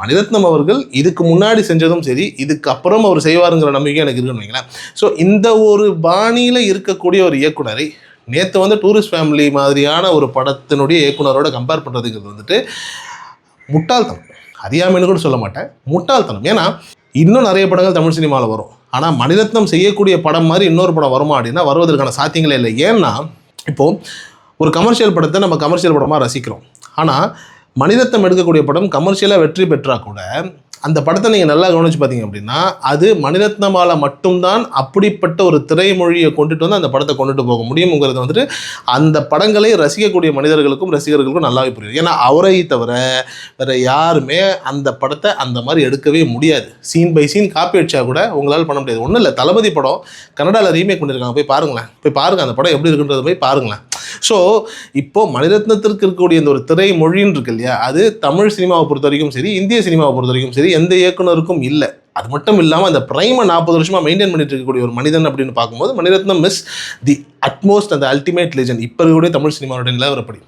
மணிரத்னம் அவர்கள் இதுக்கு முன்னாடி செஞ்சதும் சரி இதுக்கு அப்புறம் அவர் செய்வாருங்கிற நம்பிக்கை எனக்கு இருக்குன்னு வைங்களேன் ஸோ இந்த ஒரு பாணியில் இருக்கக்கூடிய ஒரு இயக்குனரை நேற்று வந்து டூரிஸ்ட் ஃபேமிலி மாதிரியான ஒரு படத்தினுடைய இயக்குனரோட கம்பேர் பண்ணுறதுங்கிறது வந்துட்டு முட்டாள்தனம். அறியாமைன்னு கூட சொல்ல மாட்டேன். முட்டாள்தனம். ஏன்னா இன்னும் நிறைய படங்கள் தமிழ் சினிமாவில் வரும். ஆனால் மணிரத்னம் செய்யக்கூடிய படம் மாதிரி இன்னொரு படம் வருமா அப்படின்னா வருவதற்கான சாத்தியங்களே இல்லை. ஏன்னா இப்போது ஒரு கமர்ஷியல் படத்தை நம்ம கமர்ஷியல் படமாக ரசிக்கிறோம். ஆனால் மணிரத்னம் எடுக்கக்கூடிய படம் கமர்ஷியலாக வெற்றி பெற்றால் கூட அந்த படத்தை நீங்கள் நல்லா கவனிச்சு பார்த்தீங்க அப்படின்னா அது மணிரத்னமால மட்டும்தான் அப்படிப்பட்ட ஒரு திரைமொழியை கொண்டுட்டு வந்து அந்த படத்தை கொண்டுட்டு போக முடியுங்கிறது வந்துட்டு அந்த படங்களை ரசிக்கக்கூடிய மனிதர்களுக்கும் ரசிகர்களுக்கும் நல்லாவே புரியும். ஏன்னா அவரை தவிர வேற யாருமே அந்த படத்தை அந்த மாதிரி எடுக்கவே முடியாது. சீன் பை சீன் காப்பி அடிச்சா கூட உங்களால் பண்ண முடியாது. ஒன்றும் இல்லை தளபதி படம் கன்னடாவில் ரீமேக் பண்ணியிருக்காங்க போய் பாருங்களேன். போய் பாருங்கள் அந்த படம் எப்படி இருக்குன்றது போய் பாருங்களேன். ஸோ இப்போ மணிரத்னத்திற்கு இருக்கக்கூடிய இந்த ஒரு திரை மொழின்னு இருக்கு இல்லையா அது தமிழ் சினிமாவை பொறுத்த வரைக்கும் சரி இந்திய சினிமாவை பொறுத்த வரைக்கும் சரி எந்த இயக்குனருக்கும் இல்லை. அது மட்டும் இல்லாமல் அந்த ப்ரைமை நாற்பது வருஷமாக மெயின்டைன் பண்ணிட்டு இருக்கக்கூடிய ஒரு மனிதன் அப்படின்னு பார்க்கும்போது மணிரத்னம் மிஸ் தி அட்மோஸ்ட் அந்த அல்டிமேட் லெஜன் இப்போ இருக்கக்கூடிய தமிழ் சினிமாவோட நிலவரப்படி.